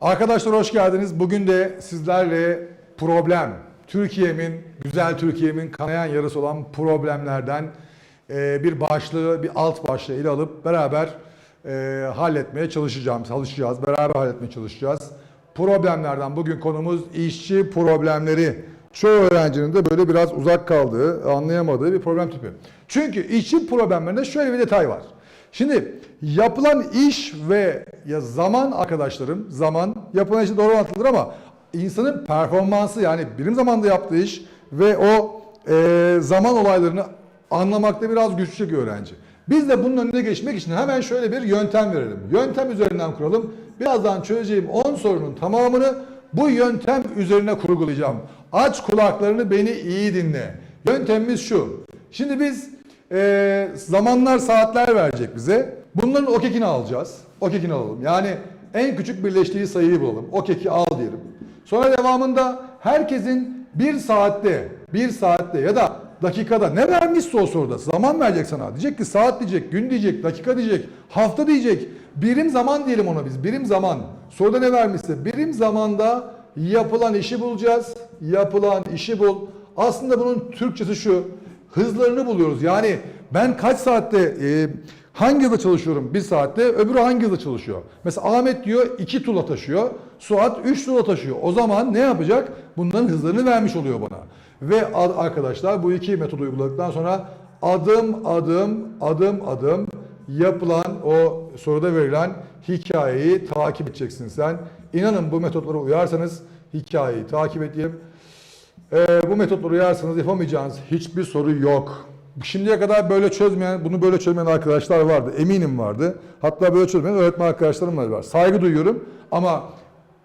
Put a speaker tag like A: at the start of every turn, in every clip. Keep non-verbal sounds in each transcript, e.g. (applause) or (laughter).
A: Arkadaşlar hoş geldiniz. Bugün de sizlerle problem, Türkiye'min, güzel Türkiye'min kanayan yarısı olan problemlerden e, bir başlığı, bir alt başlığı ele alıp beraber e, halletmeye çalışacağım, çalışacağız. Beraber halletmeye çalışacağız. Problemlerden bugün konumuz işçi problemleri. Çoğu öğrencinin de böyle biraz uzak kaldığı, anlayamadığı bir problem tipi. Çünkü işçi problemlerinde şöyle bir detay var. Şimdi yapılan iş ve ya zaman arkadaşlarım, zaman yapılan işe doğru anlatılır ama insanın performansı yani birim zamanda yaptığı iş ve o e, zaman olaylarını anlamakta biraz güçlük çekiyor öğrenci. Biz de bunun önüne geçmek için hemen şöyle bir yöntem verelim. Yöntem üzerinden kuralım. Birazdan çözeceğim 10 sorunun tamamını bu yöntem üzerine kurgulayacağım. Aç kulaklarını beni iyi dinle. Yöntemimiz şu. Şimdi biz e, zamanlar saatler verecek bize. Bunların okekini alacağız. Okekini alalım. Yani en küçük birleştiği sayıyı bulalım. Okeki al diyelim. Sonra devamında herkesin bir saatte, bir saatte ya da dakikada ne vermişse o soruda zaman verecek sana. Diyecek ki saat diyecek, gün diyecek, dakika diyecek, hafta diyecek. Birim zaman diyelim ona biz. Birim zaman. Soruda ne vermişse birim zamanda yapılan işi bulacağız. Yapılan işi bul. Aslında bunun Türkçesi şu. Hızlarını buluyoruz. Yani ben kaç saatte e, hangi hızla çalışıyorum bir saatte öbürü hangi hızla çalışıyor. Mesela Ahmet diyor 2 tula taşıyor. Suat 3 tula taşıyor. O zaman ne yapacak? Bunların hızlarını vermiş oluyor bana. Ve arkadaşlar bu iki metodu uyguladıktan sonra adım adım adım adım yapılan o soruda verilen hikayeyi takip edeceksin sen. İnanın bu metotlara uyarsanız hikayeyi takip edeyim. Ee, bu metotları uyarsanız yapamayacağınız hiçbir soru yok. Şimdiye kadar böyle çözmeyen, bunu böyle çözmeyen arkadaşlar vardı. Eminim vardı. Hatta böyle çözmeyen öğretmen arkadaşlarım da var. Saygı duyuyorum ama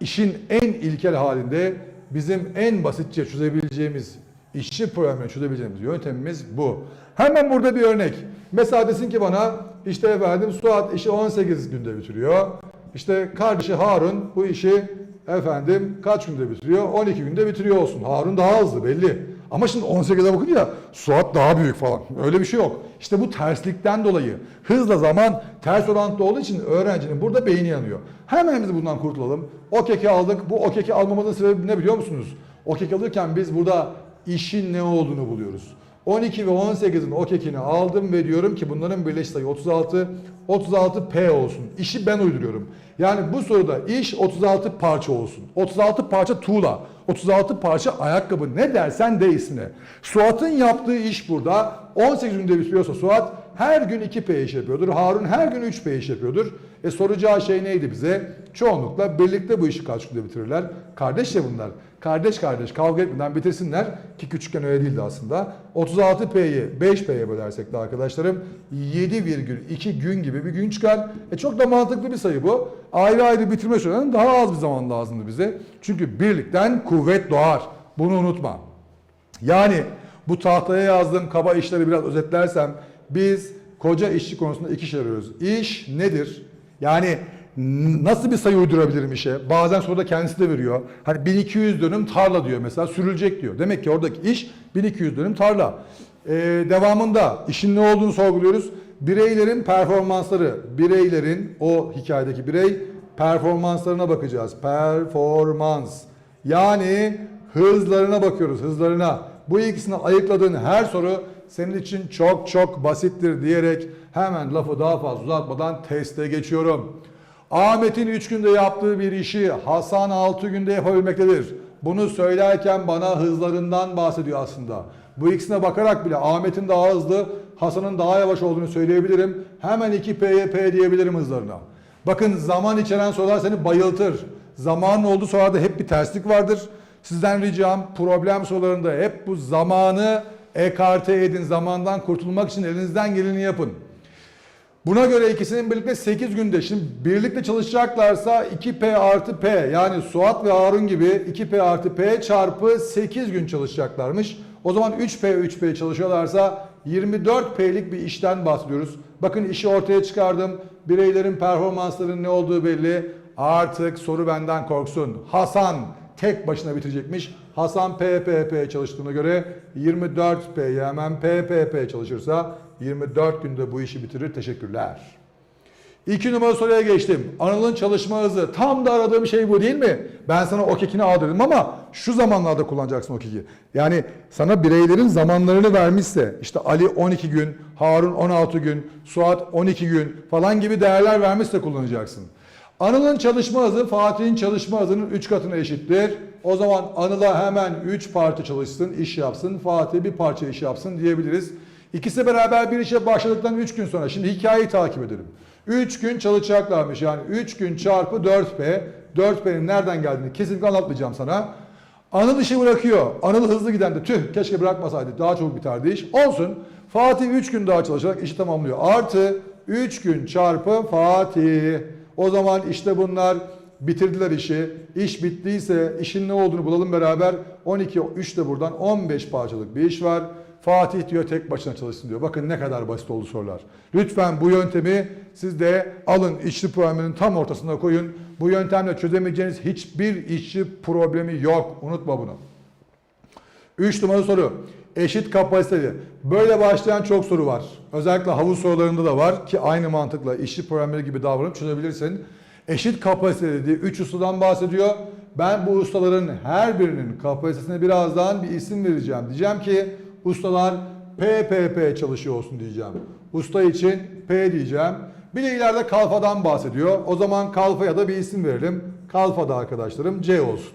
A: işin en ilkel halinde bizim en basitçe çözebileceğimiz, işçi problemini çözebileceğimiz yöntemimiz bu. Hemen burada bir örnek. Mesela desin ki bana işte efendim Suat işi 18 günde bitiriyor. İşte kardeşi Harun bu işi efendim kaç günde bitiriyor? 12 günde bitiriyor olsun. Harun daha hızlı belli. Ama şimdi 18'e bakınca Suat daha büyük falan. Öyle bir şey yok. İşte bu terslikten dolayı hızla zaman ters orantılı olduğu için öğrencinin burada beyni yanıyor. Hemen biz bundan kurtulalım. O keki aldık. Bu o keki almamızın sebebi ne biliyor musunuz? O keki alırken biz burada işin ne olduğunu buluyoruz. 12 ve 18'in o kekini aldım ve diyorum ki bunların birleşik sayı 36, 36P olsun. İşi ben uyduruyorum. Yani bu soruda iş 36 parça olsun. 36 parça tuğla, 36 parça ayakkabı ne dersen de ismine. Suat'ın yaptığı iş burada 18 günde bitiriyorsa Suat her gün 2P iş yapıyordur. Harun her gün 3P iş yapıyordur. E soracağı şey neydi bize? Çoğunlukla birlikte bu işi kaç günde bitirirler? Kardeş ya bunlar. Kardeş kardeş kavga etmeden bitirsinler ki küçükken öyle değildi aslında. 36P'yi 5P'ye bölersek de arkadaşlarım 7,2 gün gibi bir gün çıkar. E çok da mantıklı bir sayı bu. Ayrı ayrı bitirme sürelerinin daha az bir zaman lazımdı bize. Çünkü birlikten kuvvet doğar. Bunu unutma. Yani bu tahtaya yazdığım kaba işleri biraz özetlersem biz koca işçi konusunda iki şey arıyoruz. İş nedir? Yani nasıl bir sayı uydurabilirim işe? Bazen soruda kendisi de veriyor. Hani 1200 dönüm tarla diyor mesela sürülecek diyor. Demek ki oradaki iş 1200 dönüm tarla. Ee, devamında işin ne olduğunu sorguluyoruz. Bireylerin performansları, bireylerin o hikayedeki birey performanslarına bakacağız. Performans. Yani hızlarına bakıyoruz, hızlarına. Bu ikisini ayıkladığın her soru senin için çok çok basittir diyerek hemen lafı daha fazla uzatmadan teste geçiyorum. Ahmet'in 3 günde yaptığı bir işi Hasan 6 günde yapabilmektedir. Bunu söylerken bana hızlarından bahsediyor aslında. Bu ikisine bakarak bile Ahmet'in daha hızlı, Hasan'ın daha yavaş olduğunu söyleyebilirim. Hemen 2P'ye P diyebilirim hızlarına. Bakın zaman içeren sorular seni bayıltır. Zamanın olduğu sorularda hep bir terslik vardır. Sizden ricam problem sorularında hep bu zamanı ekarte edin. Zamandan kurtulmak için elinizden geleni yapın. Buna göre ikisinin birlikte 8 günde. Şimdi birlikte çalışacaklarsa 2P artı P yani Suat ve Harun gibi 2P artı P çarpı 8 gün çalışacaklarmış. O zaman 3P 3P çalışıyorlarsa 24P'lik bir işten bahsediyoruz. Bakın işi ortaya çıkardım. Bireylerin performanslarının ne olduğu belli. Artık soru benden korksun. Hasan tek başına bitirecekmiş. Hasan PPP çalıştığına göre 24P hemen PPP çalışırsa 24 günde bu işi bitirir. Teşekkürler. İki numara soruya geçtim. Anıl'ın çalışma hızı. Tam da aradığım şey bu değil mi? Ben sana o kekini al dedim ama şu zamanlarda kullanacaksın o keki. Yani sana bireylerin zamanlarını vermişse işte Ali 12 gün, Harun 16 gün, Suat 12 gün falan gibi değerler vermişse kullanacaksın. Anıl'ın çalışma hızı Fatih'in çalışma hızının 3 katına eşittir. O zaman Anıl'a hemen 3 parça çalışsın, iş yapsın. Fatih bir parça iş yapsın diyebiliriz. İkisi beraber bir işe başladıktan 3 gün sonra. Şimdi hikayeyi takip edelim. 3 gün çalışacaklarmış. Yani 3 gün çarpı 4P. 4P'nin nereden geldiğini kesinlikle anlatmayacağım sana. Anıl işi bırakıyor. Anıl hızlı giden de tüh keşke bırakmasaydı daha çok biterdi iş. Olsun. Fatih 3 gün daha çalışarak işi tamamlıyor. Artı 3 gün çarpı Fatih. O zaman işte bunlar bitirdiler işi. İş bittiyse işin ne olduğunu bulalım beraber. 12, 3 de buradan 15 parçalık bir iş var. Fatih diyor tek başına çalışsın diyor. Bakın ne kadar basit oldu sorular. Lütfen bu yöntemi siz de alın işçi probleminin tam ortasına koyun. Bu yöntemle çözemeyeceğiniz hiçbir işçi problemi yok. Unutma bunu. 3 numaralı soru. Eşit kapasiteli. Böyle başlayan çok soru var. Özellikle havuz sorularında da var ki aynı mantıkla işçi problemleri gibi davranıp çözebilirsin. Eşit kapasiteli diye 3 ustadan bahsediyor. Ben bu ustaların her birinin kapasitesine birazdan bir isim vereceğim. Diyeceğim ki ustalar PPP çalışıyor olsun diyeceğim. Usta için P diyeceğim. Bir de ileride kalfadan bahsediyor. O zaman kalfaya da bir isim verelim. Kalfada arkadaşlarım C olsun.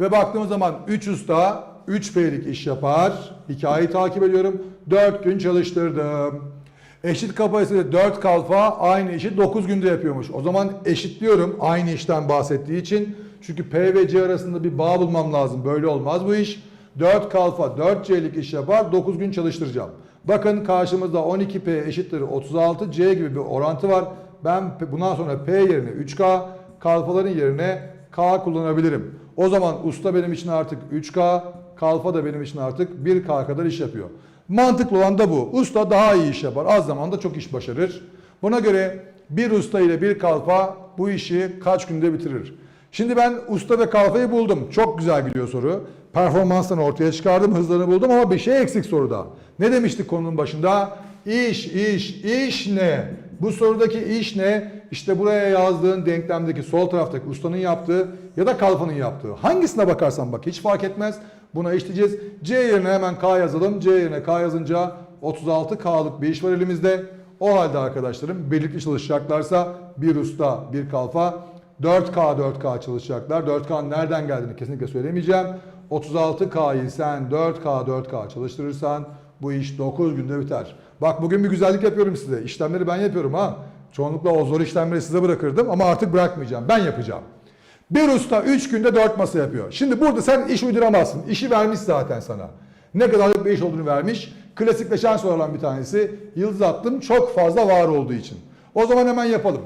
A: Ve baktığımız zaman 3 usta 3 P'lik iş yapar. Hikayeyi takip ediyorum. 4 gün çalıştırdım. Eşit kapasitede 4 kalfa aynı işi 9 günde yapıyormuş. O zaman eşitliyorum aynı işten bahsettiği için. Çünkü P ve C arasında bir bağ bulmam lazım. Böyle olmaz bu iş. 4 kalfa 4C'lik iş yapar 9 gün çalıştıracağım. Bakın karşımızda 12P eşittir 36C gibi bir orantı var. Ben bundan sonra P yerine 3K, kalfaların yerine K kullanabilirim. O zaman usta benim için artık 3K, kalfa da benim için artık 1K kadar iş yapıyor. Mantıklı olan da bu. Usta daha iyi iş yapar. Az zamanda çok iş başarır. Buna göre bir usta ile bir kalfa bu işi kaç günde bitirir? Şimdi ben usta ve kalfayı buldum. Çok güzel gidiyor soru. Performanslarını ortaya çıkardım, hızlarını buldum ama bir şey eksik soruda. Ne demiştik konunun başında? İş, iş, iş ne? Bu sorudaki iş ne? İşte buraya yazdığın denklemdeki sol taraftaki ustanın yaptığı ya da kalfanın yaptığı. Hangisine bakarsan bak hiç fark etmez. Buna işleyeceğiz. C yerine hemen K yazalım. C yerine K yazınca 36K'lık bir iş var elimizde. O halde arkadaşlarım birlikte çalışacaklarsa bir usta, bir kalfa 4K 4K çalışacaklar. 4K nereden geldiğini kesinlikle söylemeyeceğim. 36K'yı sen 4K 4K çalıştırırsan bu iş 9 günde biter. Bak bugün bir güzellik yapıyorum size. İşlemleri ben yapıyorum ha. Çoğunlukla o zor işlemleri size bırakırdım ama artık bırakmayacağım. Ben yapacağım. Bir usta 3 günde 4 masa yapıyor. Şimdi burada sen iş uyduramazsın. İşi vermiş zaten sana. Ne kadarlık bir iş olduğunu vermiş. Klasikleşen sorulardan bir tanesi. Yıldız attım çok fazla var olduğu için. O zaman hemen yapalım.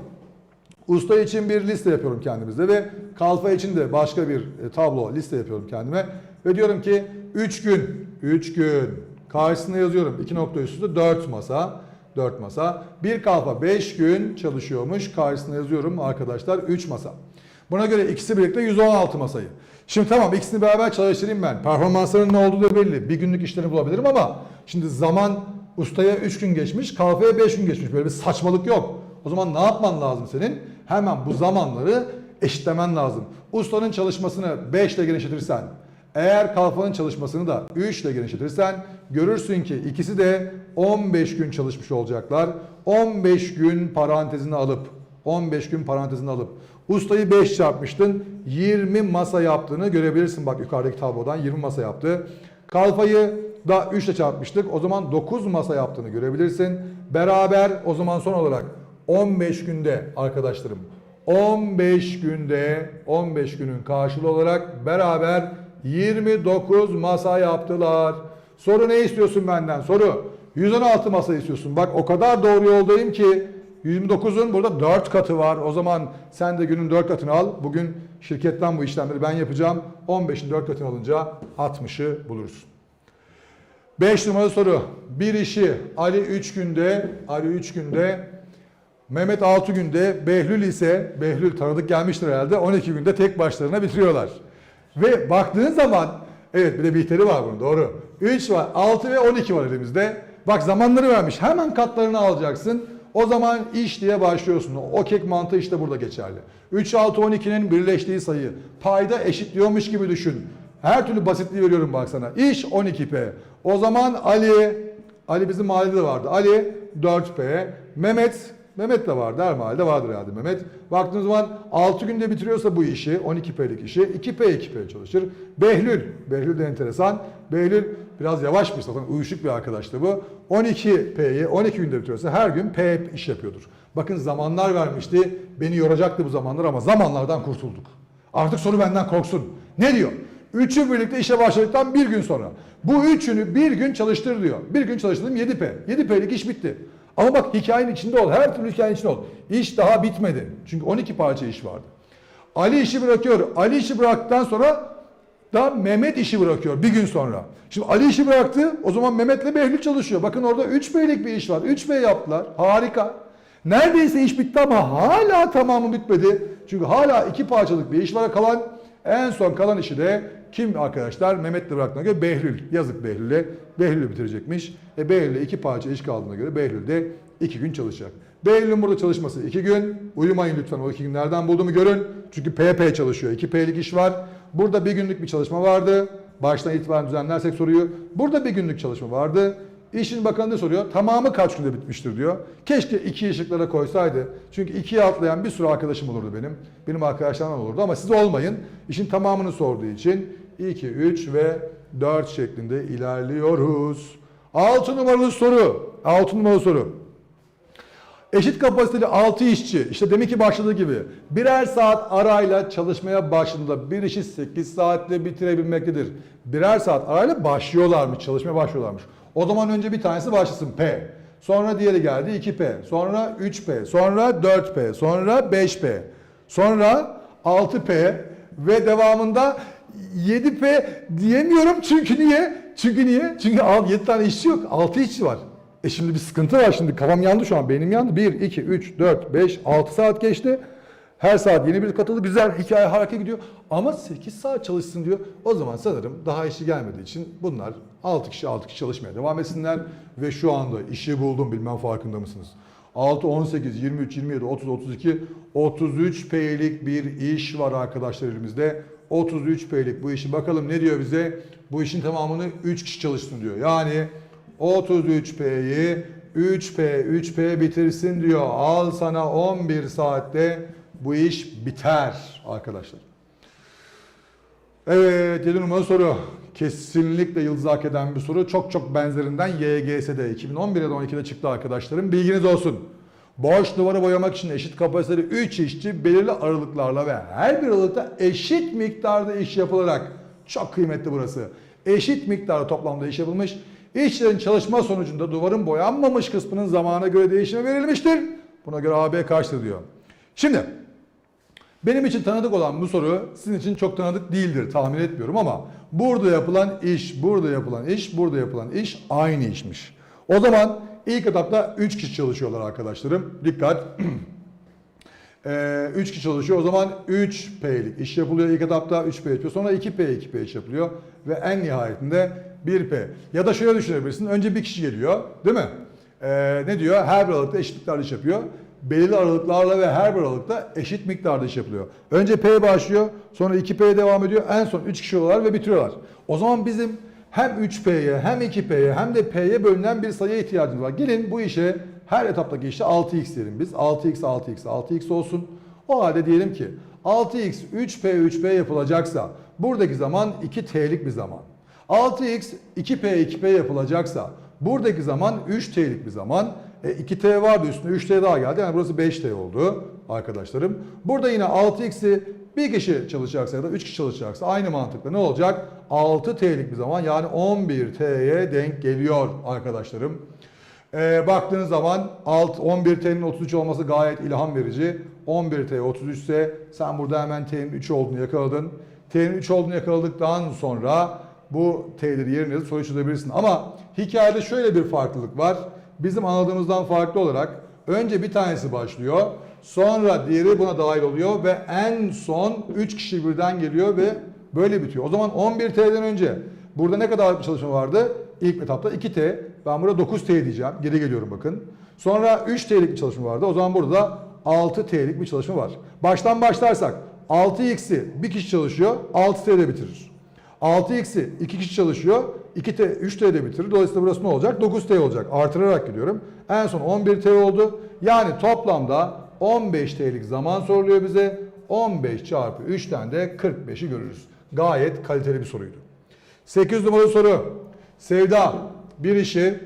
A: Usta için bir liste yapıyorum kendimizde ve kalfa için de başka bir e, tablo liste yapıyorum kendime. Ve diyorum ki 3 gün, 3 gün karşısına yazıyorum 2 nokta üstünde 4 masa. 4 masa. Bir kalfa 5 gün çalışıyormuş. Karşısına yazıyorum arkadaşlar 3 masa. Buna göre ikisi birlikte 116 masayı. Şimdi tamam ikisini beraber çalıştırayım ben. Performansların ne olduğu da belli. Bir günlük işlerini bulabilirim ama şimdi zaman ustaya 3 gün geçmiş, kalfaya 5 gün geçmiş. Böyle bir saçmalık yok. O zaman ne yapman lazım senin? Hemen bu zamanları eşitlemen lazım. Ustanın çalışmasını 5 ile genişletirsen, eğer kalfanın çalışmasını da 3 ile genişletirsen görürsün ki ikisi de 15 gün çalışmış olacaklar. 15 gün parantezini alıp 15 gün parantezini alıp ustayı 5 çarpmıştın 20 masa yaptığını görebilirsin. Bak yukarıdaki tablodan 20 masa yaptı. Kalfayı da 3 ile çarpmıştık. O zaman 9 masa yaptığını görebilirsin. Beraber o zaman son olarak 15 günde arkadaşlarım 15 günde 15 günün karşılığı olarak beraber 29 masa yaptılar. Soru ne istiyorsun benden? Soru 116 masa istiyorsun. Bak o kadar doğru yoldayım ki 29'un burada 4 katı var. O zaman sen de günün 4 katını al. Bugün şirketten bu işlemleri ben yapacağım. 15'in 4 katını alınca 60'ı buluruz. 5 numaralı soru. Bir işi Ali 3 günde, Ali 3 günde, Mehmet 6 günde, Behlül ise, Behlül tanıdık gelmiştir herhalde, 12 günde tek başlarına bitiriyorlar. Ve baktığın zaman, evet bir de Bihter'i var bunun doğru. 3 var, 6 ve 12 var elimizde. Bak zamanları vermiş. Hemen katlarını alacaksın. O zaman iş diye başlıyorsun. O kek mantığı işte burada geçerli. 3, 6, 12'nin birleştiği sayı. Payda eşitliyormuş gibi düşün. Her türlü basitliği veriyorum bak sana. İş 12P. O zaman Ali, Ali bizim mahallede de vardı. Ali 4P. Mehmet, Mehmet de vardı. Her mahallede vardır herhalde Mehmet. Baktığınız zaman 6 günde bitiriyorsa bu işi, 12P'lik işi 2P 2P çalışır. Behlül, Behlül de enteresan. Behlül biraz yavaş bir zaten uyuşuk bir arkadaştı bu. 12P'yi 12 günde bitiriyorsa her gün P iş yapıyordur. Bakın zamanlar vermişti. Beni yoracaktı bu zamanlar ama zamanlardan kurtulduk. Artık soru benden korksun. Ne diyor? Üçü birlikte işe başladıktan bir gün sonra. Bu üçünü bir gün çalıştır diyor. Bir gün çalıştırdım 7P. 7P'lik iş bitti. Ama bak hikayenin içinde ol. Her türlü hikayenin içinde ol. İş daha bitmedi. Çünkü 12 parça iş vardı. Ali işi bırakıyor. Ali işi bıraktıktan sonra da Mehmet işi bırakıyor bir gün sonra. Şimdi Ali işi bıraktı. O zaman Mehmet'le Behlül çalışıyor. Bakın orada 3 B'lik bir iş var. 3 B yaptılar. Harika. Neredeyse iş bitti ama hala tamamı bitmedi. Çünkü hala iki parçalık bir iş var kalan. En son kalan işi de kim arkadaşlar? Mehmet'le bıraktığına göre Behlül. Yazık Behlül'e. Behlül bitirecekmiş. E Behlül'e iki parça iş kaldığına göre Behlül de iki gün çalışacak. Behlül'ün burada çalışması iki gün. Uyumayın lütfen o iki gün nereden bulduğumu görün. Çünkü PP çalışıyor. 2 P'lik iş var. Burada bir günlük bir çalışma vardı. Baştan itibaren düzenlersek soruyu. Burada bir günlük çalışma vardı. İşin bakanı ne soruyor? Tamamı kaç günde bitmiştir diyor. Keşke iki ışıklara koysaydı. Çünkü ikiye atlayan bir sürü arkadaşım olurdu benim. Benim arkadaşlarım olurdu ama siz olmayın. İşin tamamını sorduğu için 2, 3 ve 4 şeklinde ilerliyoruz. 6 numaralı soru. 6 numaralı soru. Eşit kapasiteli 6 işçi, işte deminki başladığı gibi birer saat arayla çalışmaya başladığında bir işi 8 saatte bitirebilmektedir. Birer saat arayla başlıyorlarmış, çalışmaya başlıyorlarmış. O zaman önce bir tanesi başlasın P. Sonra diğeri geldi 2P, sonra 3P, sonra 4P, sonra 5P, sonra 6P ve devamında 7P diyemiyorum çünkü niye? Çünkü niye? Çünkü 7 tane işçi yok, 6 işçi var. E şimdi bir sıkıntı var şimdi. Kafam yandı şu an. Beynim yandı. 1, 2, 3, 4, 5, 6 saat geçti. Her saat yeni bir katıldı. Güzel hikaye hareket gidiyor. Ama 8 saat çalışsın diyor. O zaman sanırım daha işi gelmediği için bunlar 6 kişi 6 kişi çalışmaya devam etsinler. Ve şu anda işi buldum bilmem farkında mısınız? 6, 18, 23, 27, 30, 32, 33 P'lik bir iş var arkadaşlar elimizde. 33 P'lik bu işi bakalım ne diyor bize? Bu işin tamamını 3 kişi çalışsın diyor. Yani 33P'yi 3P 3P bitirsin diyor. Al sana 11 saatte bu iş biter arkadaşlar. Evet 7 numaralı soru. Kesinlikle yıldız hak eden bir soru. Çok çok benzerinden YGS'de 2011 ya da 12'de çıktı arkadaşlarım. Bilginiz olsun. Boş duvarı boyamak için eşit kapasiteli 3 işçi belirli aralıklarla ve her bir aralıkta eşit miktarda iş yapılarak çok kıymetli burası. Eşit miktarda toplamda iş yapılmış. İşçilerin çalışma sonucunda duvarın boyanmamış kısmının zamana göre değişime verilmiştir. Buna göre AB kaçtır diyor. Şimdi benim için tanıdık olan bu soru sizin için çok tanıdık değildir tahmin etmiyorum ama burada yapılan iş, burada yapılan iş, burada yapılan iş aynı işmiş. O zaman ilk etapta 3 kişi çalışıyorlar arkadaşlarım. Dikkat. (clears throat) 3 kişi çalışıyor. O zaman 3P'lik iş yapılıyor ilk etapta 3P yapıyor. Sonra 2P 2P iş yapılıyor. Ve en nihayetinde 1P. Ya da şöyle düşünebilirsin. Önce bir kişi geliyor değil mi? Ee, ne diyor? Her bir aralıkta eşit miktarda iş yapıyor. Belirli aralıklarla ve her bir aralıkta eşit miktarda iş yapılıyor. Önce P başlıyor. Sonra 2P devam ediyor. En son 3 kişi oluyorlar ve bitiriyorlar. O zaman bizim hem 3P'ye hem 2P'ye hem de P'ye bölünen bir sayıya ihtiyacımız var. Gelin bu işe her etaptaki işte 6x diyelim biz. 6x, 6x, 6x olsun. O halde diyelim ki 6x 3p 3p yapılacaksa buradaki zaman 2t'lik bir zaman. 6x 2p 2p yapılacaksa buradaki zaman 3t'lik bir zaman. E, 2t vardı üstüne 3t daha geldi. Yani burası 5t oldu arkadaşlarım. Burada yine 6x'i bir kişi çalışacaksa ya da 3 kişi çalışacaksa aynı mantıkla ne olacak? 6t'lik bir zaman yani 11t'ye denk geliyor arkadaşlarım. Ee, baktığınız zaman alt 11T'nin 33 olması gayet ilham verici. 11T 33 ise sen burada hemen T'nin 3 olduğunu yakaladın. T'nin 3 olduğunu yakaladıktan sonra bu T'leri yerine yazıp soru çözebilirsin. Ama hikayede şöyle bir farklılık var. Bizim anladığımızdan farklı olarak önce bir tanesi başlıyor. Sonra diğeri buna dahil oluyor ve en son 3 kişi birden geliyor ve böyle bitiyor. O zaman 11T'den önce burada ne kadar bir çalışma vardı? İlk etapta 2T. Ben burada 9T diyeceğim. Geri geliyorum bakın. Sonra 3 T'lik bir çalışma vardı. O zaman burada da 6 T'lik bir çalışma var. Baştan başlarsak 6x'i bir kişi çalışıyor 6 T'de bitirir. 6x'i 2 kişi çalışıyor 2 T 3 T'de bitirir. Dolayısıyla burası ne olacak? 9 T olacak. Artırarak gidiyorum. En son 11 T oldu. Yani toplamda 15 T'lik zaman soruluyor bize. 15 çarpı 3'ten de 45'i görürüz. Gayet kaliteli bir soruydu. 8 numaralı soru. Sevda bir işi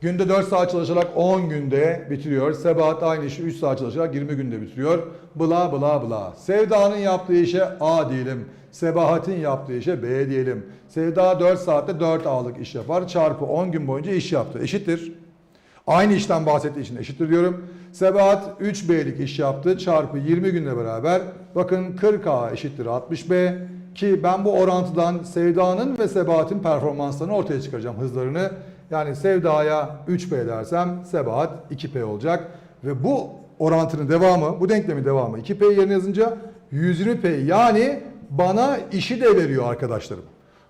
A: günde 4 saat çalışarak 10 günde bitiriyor. Sebahat aynı işi 3 saat çalışarak 20 günde bitiriyor. Bla bla bla. Sevda'nın yaptığı işe A diyelim. Sebahat'in yaptığı işe B diyelim. Sevda 4 saatte 4 A'lık iş yapar. Çarpı 10 gün boyunca iş yaptı. Eşittir. Aynı işten bahsettiği için eşittir diyorum. Sebahat 3B'lik iş yaptı. Çarpı 20 günle beraber. Bakın 40A eşittir 60B. Ki ben bu orantıdan Sevda'nın ve Sebahat'in performanslarını ortaya çıkaracağım hızlarını. Yani Sevda'ya 3P dersem Sebahat 2P olacak. Ve bu orantının devamı, bu denklemin devamı 2P yerine yazınca 120P yani bana işi de veriyor arkadaşlarım.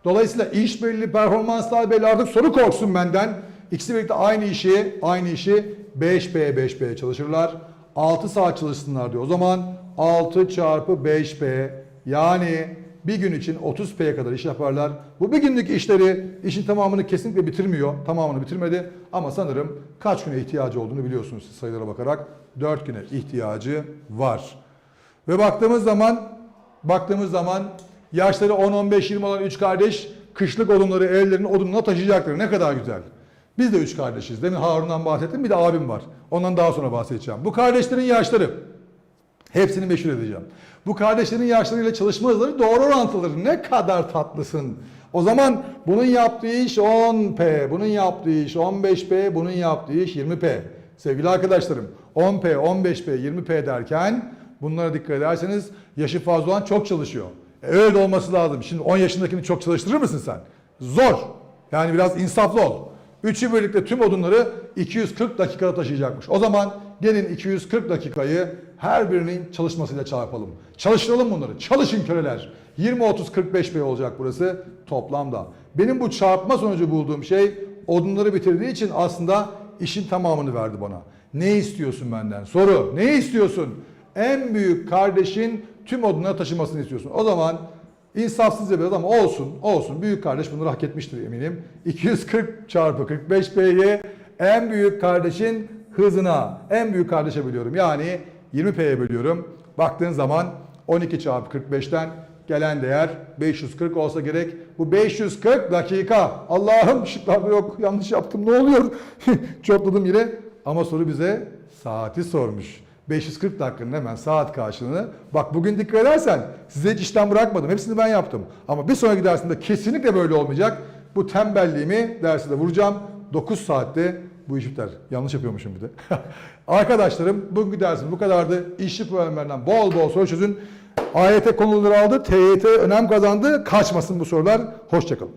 A: Dolayısıyla iş belli, performanslar belli artık soru korksun benden. İkisi birlikte aynı işi, aynı işi 5P 5P çalışırlar. 6 saat çalışsınlar diyor. O zaman 6 çarpı 5P yani bir gün için 30P'ye kadar iş yaparlar. Bu bir günlük işleri işin tamamını kesinlikle bitirmiyor. Tamamını bitirmedi ama sanırım kaç güne ihtiyacı olduğunu biliyorsunuz siz sayılara bakarak. 4 güne ihtiyacı var. Ve baktığımız zaman baktığımız zaman yaşları 10-15-20 olan 3 kardeş kışlık odunları ellerinin odununa taşıyacaklar. Ne kadar güzel. Biz de 3 kardeşiz. Demin Harun'dan bahsettim. Bir de abim var. Ondan daha sonra bahsedeceğim. Bu kardeşlerin yaşları. Hepsini meşhur edeceğim. Bu kardeşlerin yaşlarıyla çalışma hızları doğru orantıları. Ne kadar tatlısın. O zaman bunun yaptığı iş 10P, bunun yaptığı iş 15P, bunun yaptığı iş 20P. Sevgili arkadaşlarım 10P, 15P, 20P derken bunlara dikkat ederseniz yaşı fazla olan çok çalışıyor. E, öyle olması lazım. Şimdi 10 yaşındakini çok çalıştırır mısın sen? Zor. Yani biraz insaflı ol. Üçü birlikte tüm odunları 240 dakikada taşıyacakmış. O zaman gelin 240 dakikayı her birinin çalışmasıyla çarpalım. Çalıştıralım bunları. Çalışın köleler. 20, 30, 45 bey olacak burası toplamda. Benim bu çarpma sonucu bulduğum şey odunları bitirdiği için aslında işin tamamını verdi bana. Ne istiyorsun benden? Soru. Ne istiyorsun? En büyük kardeşin tüm odunları taşımasını istiyorsun. O zaman İnsafsızca biraz ama olsun, olsun. Büyük kardeş bunu hak etmiştir eminim. 240 çarpı 45 P'ye en büyük kardeşin hızına, en büyük kardeşe bölüyorum. Yani 20 P'ye bölüyorum. Baktığın zaman 12 çarpı 45'ten gelen değer 540 olsa gerek. Bu 540 dakika. Allah'ım şıklarda yok. Yanlış yaptım. Ne oluyor? (laughs) Çokladım yine. Ama soru bize saati sormuş. 540 dakikanın hemen saat karşılığını. Bak bugün dikkat edersen size hiç işten bırakmadım. Hepsini ben yaptım. Ama bir sonraki dersinde kesinlikle böyle olmayacak. Bu tembelliğimi dersinde vuracağım. 9 saatte bu iş biter. Yanlış yapıyormuşum bir de. (laughs) Arkadaşlarım bugünkü dersim bu kadardı. İşçi problemlerinden bol bol soru çözün. AYT konuları aldı. TYT önem kazandı. Kaçmasın bu sorular. Hoşçakalın.